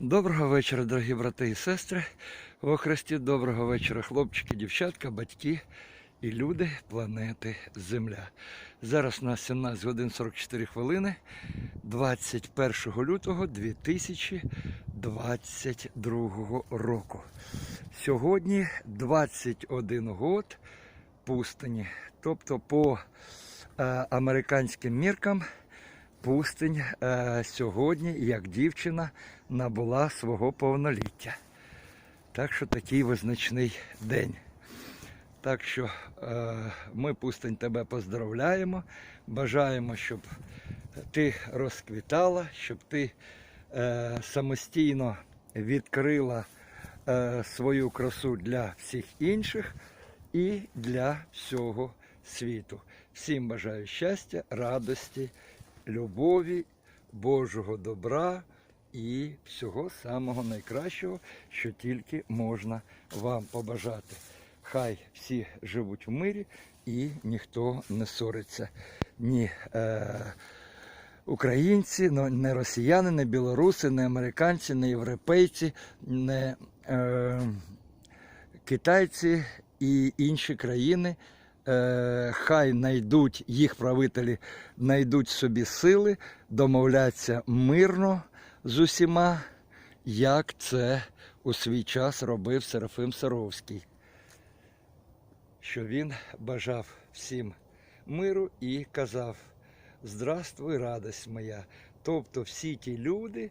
Доброго вечора, дорогі брати і сестри. Во Христі, доброго вечора, хлопчики, дівчатка, батьки і люди планети Земля. Зараз у нас 17 годин 44 хвилини 21 лютого 2022 року. Сьогодні 21 год пустині. Тобто по е, американським міркам пустинь е, сьогодні, як дівчина, набула свого повноліття. Так що такий визначний день. Так що е, ми, пустень, тебе поздравляємо. Бажаємо, щоб ти розквітала, щоб ти е, самостійно відкрила свою красу для всіх інших і для всього світу. Всім бажаю щастя, радості, любові, Божого добра і всього самого найкращого, що тільки можна вам побажати. Хай всі живуть в мирі і ніхто не сориться. Ні е, українці, не росіяни, не білоруси, не американці, не європейці, не е, китайці і інші країни. Е, хай знайдуть їх правителі, знайдуть собі сили, домовляться мирно з усіма, як це у свій час робив Серафим Саровський. Що він бажав всім миру і казав: Здравствуй, радость моя. Тобто всі ті люди,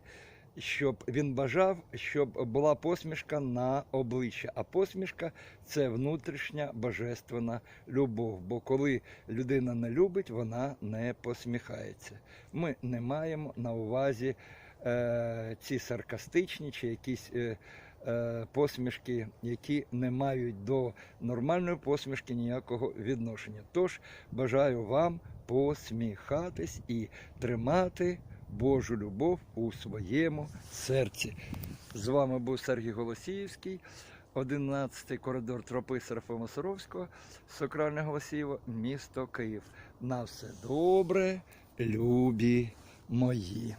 щоб він бажав, щоб була посмішка на обличчя. А посмішка це внутрішня божественна любов. Бо коли людина не любить, вона не посміхається. Ми не маємо на увазі е, ці саркастичні чи якісь. Е, е, Посмішки, які не мають до нормальної посмішки ніякого відношення. Тож бажаю вам посміхатись і тримати Божу любов у своєму серці. З вами був Сергій Голосіївський, 11-й коридор тропи Серафима Саровського, Сокральне Голосіїво, місто Київ. На все добре, любі мої.